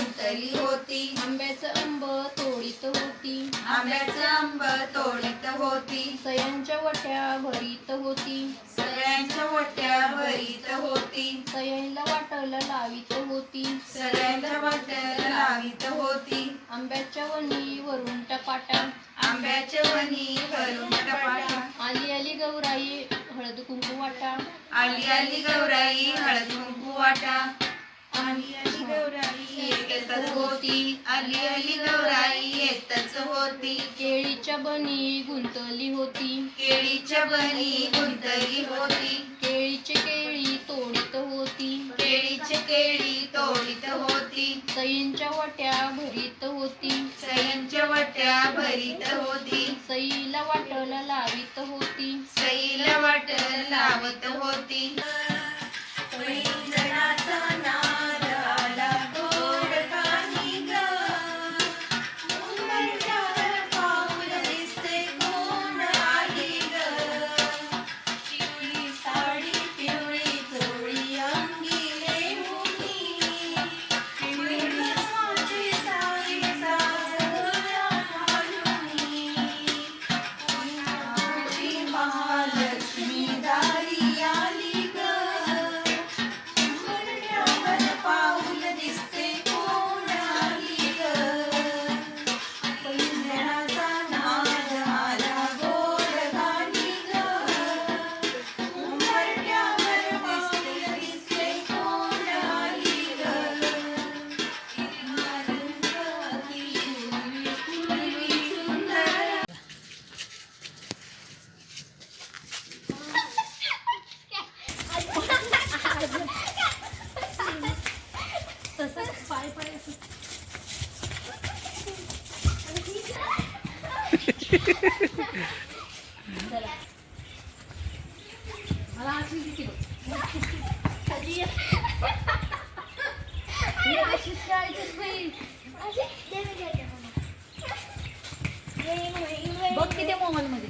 गुंतली होती. आंब्याचं आंब तोडीत होती. आंब्याचं आंब तोडीत होती. सयांच्या वट्या भरीत होती. सगळ्यांच्या वट्या भरीत होती. सयांना वाटायला लावीत होती. सगळ्यांच्या वाट्याला लावीत होती. आंब्याच्या वणी वरून टपाटा आंब्याच्या वनी भरून टपाटा आली आली गौराई हळद कुंकू वाटा. आली आली गौराई हळद कुंकू वाटा. आली आली गौराई येतच होती. आली आली गौराई येतच होती. केळीच्या बनी गुंतली होती. केळीच्या बनी गुंतली होती. केळीची केळी तोडीत होती. केळीची केळी तोडीत होती. सईंच्या वट्या भरीत होती. सईंच्या वट्या भरीत होती. सईला वाटायला लावीत होती. सईला वाट लावत होती. बघ किती मोबाईल मध्ये